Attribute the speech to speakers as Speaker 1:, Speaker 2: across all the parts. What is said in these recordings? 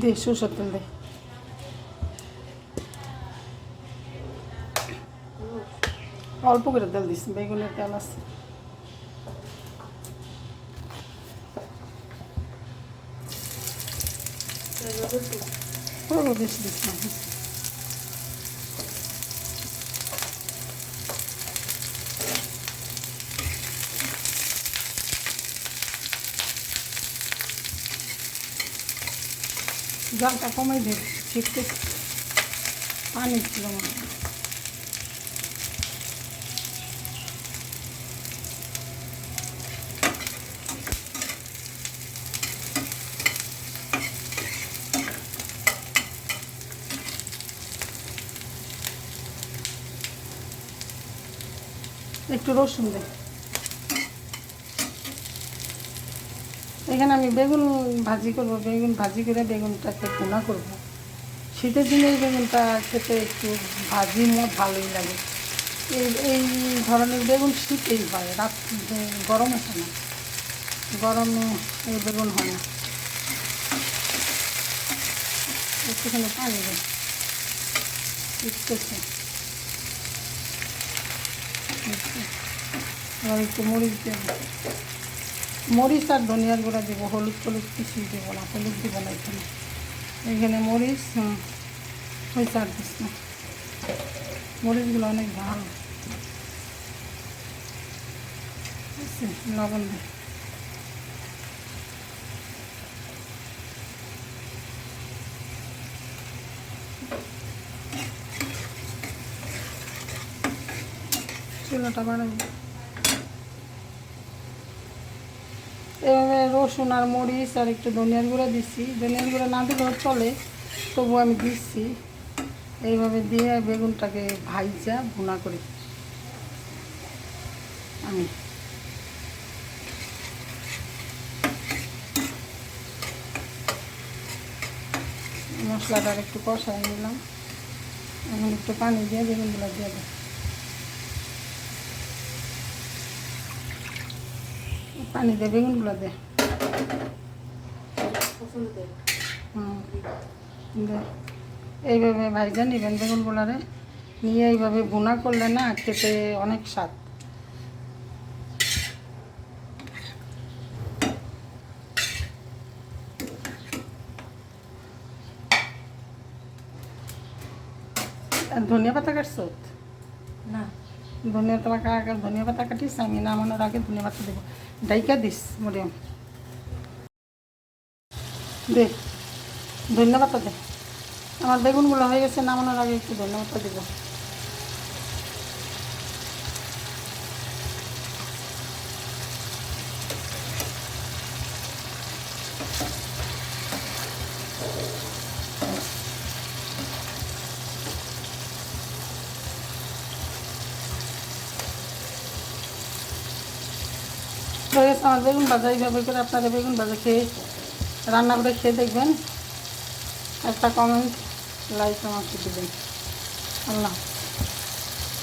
Speaker 1: দে সরষের তেল দে। অল্প করে তেল দিস বেগুনের তেল আছে। বেশি দিস না বেশি। জলটা কমে দে ছিটকে পানি ছিল মনে হয়। একটু রসুন দে এখানে আমি বেগুন ভাজি করব, বেগুন ভাজি করে বেগুনটাকে পোনা করব। শীতের দিনে এই বেগুনটা খেতে একটু ভাজি মত ভালোই লাগে। এই এই ধরনের বেগুন শীতেই হয়, রাত গরম আসে না। গরমে এই বেগুন হয় না। একটুখানি পানি দেয় একটু মরিচ দেব মরিচ আর ধনিয়ার গুঁড়া দেবো, হলুদ টলুদ কিছুই দেবো না, হলুদ দেবো না এখানে। এখানে মরিচ হয়েছে আর দিস না। মরিচগুলো অনেক ভালো? লবণ দে চুলাটা বাড়াবো এভাবে রসুন আর মরিচ আর একটু ধনিয়ার গুঁড়া দিচ্ছি ধনিয়ার গুঁড়া না দিলেও চলে তবু আমি দিচ্ছি। এইভাবে দিয়ে বেগুনটাকে ভাইজা ভুনা করি আমি। মশলাটা আর একটু কষাই নিলাম। এখন একটু পানি দিয়ে বেগুনগুলো দিয়ে দেবো। পানি দে, বেগুনগুলো দে। এইভাবে ভাইজা নেবেন বেগুনগুলারে। নিয়ে এইভাবে বোনা করলে না খেতে অনেক স্বাদ। ধনিয়া পাতা কাটছো?
Speaker 2: না।
Speaker 1: ধনিয়া পাতা কাটা ধনিয়া পাতা কাটিস আমি নামানোর আগে ধনিয়া পাতা দেবো। ডাইকা দিস মরিয়ম দে, ধনিয়া পাতা দে। আমার বেগুনগুলো হয়ে গেছে নামানোর আগে একটু ধনিয়া পাতা দেবো। হয়ে গেছে আমার বেগুন ভাজা। এইভাবে করে আপনারা বেগুন ভাজা খেয়ে রান্না করে খেয়ে দেখবেন। একটা কমেন্ট লাইক আমাকে দেবেন। আল্লাহ।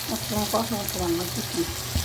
Speaker 1: আমার কথা বলতে না